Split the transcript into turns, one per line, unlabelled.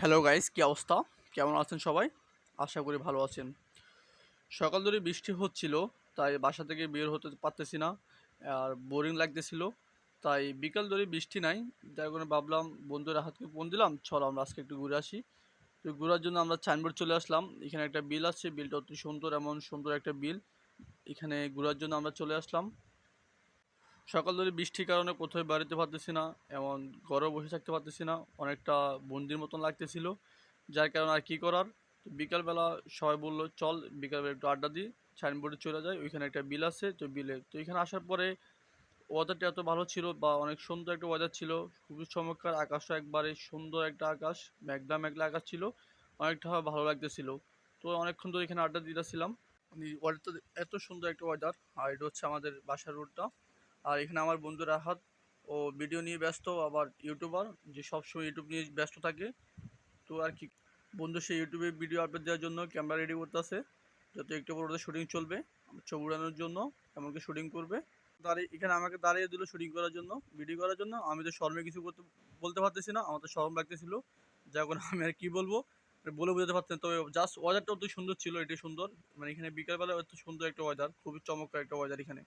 Hello guys, কী অবস্থা? কেমন আছেন সবাই? আশা করি ভালো আছেন। সকাল ধরে বৃষ্টি হচ্ছিল, তাই বাসা থেকে বের হতে পারতেছি না, আর বোরিং লাগতেছিল, তাই বিকাল ধরে বৃষ্টি নাই। যার কারণে ভাবলাম বন্ধুরা হাতকে ফোন দিলাম, চলো আমরা আজকে একটু ঘুরে আসি। তো ঘোরার জন্য আমরা চাইনবোর্ড চলে আসলাম, এখানে একটা বিল আছে, বিলটা অতি সুন্দর, এমন সুন্দর একটা বিল। এখানে ঘোরার জন্য আমরা চলে আসলাম। সকাল ধরে বৃষ্টির কারণে কোথাও বাড়িতে পারতেছি না, এমন ঘরেও বসে থাকতে পারতেছি না, অনেকটা বন্দির মতন লাগতেছিল। যার কারণে আর কী করার? তো বিকালবেলা সবাই বলল, চল বিকালবেলা একটু আড্ডা দিই, সাইনবোর্ডে চলে যায় ওইখানে একটা বিল আছে, তো বিলে। তো এখানে আসার পরে ওয়েদারটা এত ভালো ছিল বা অনেক সুন্দর একটা ওয়েদার ছিল, খুবই চমৎকার, আকাশও একবারে সুন্দর একটা আকাশ, মেঘলা মেঘলা আকাশ ছিল, অনেকটা ভালো লাগতেছিল। তো অনেকক্ষণ ধরে এখানে আড্ডা দিতেছিলাম। ওয়েদারটা এত সুন্দর একটা ওয়েদার আর এটা হচ্ছে আমাদের বাসার রোডটা আর এখানে আমার বন্ধু রাহাত ও ভিডিও নিয়ে ব্যস্ত, আবার ইউটিউবার যে সবসময় ইউটিউব নিয়ে ব্যস্ত থাকে। তো আর কি, বন্ধু সেই ইউটিউবে ভিডিও আপলোড দেওয়ার জন্য ক্যামেরা রেডি করতে করতেছে, যাতে একটু বড় শুটিং চলবে ছবি উড়ানোর জন্য, এমনকি শুটিং করবে। দাঁড়িয়ে, এখানে আমাকে দাঁড়িয়ে দিল শুটিং করার জন্য ভিডিও করার জন্য। আমি তো শর্মে কিছু করতে, বলতে পারতেছি না, আমার তো শরম লাগতেছিল। কারণে আমি আর কী বলব বলে বোঝাতে পারতেন তবে জাস্ট ওয়েদারটা অত সুন্দর ছিল, এটাই সুন্দর। মানে এখানে বিকালবেলা এত সুন্দর একটা ওয়েদার খুবই চমৎকার একটা ওয়েদার এখানে।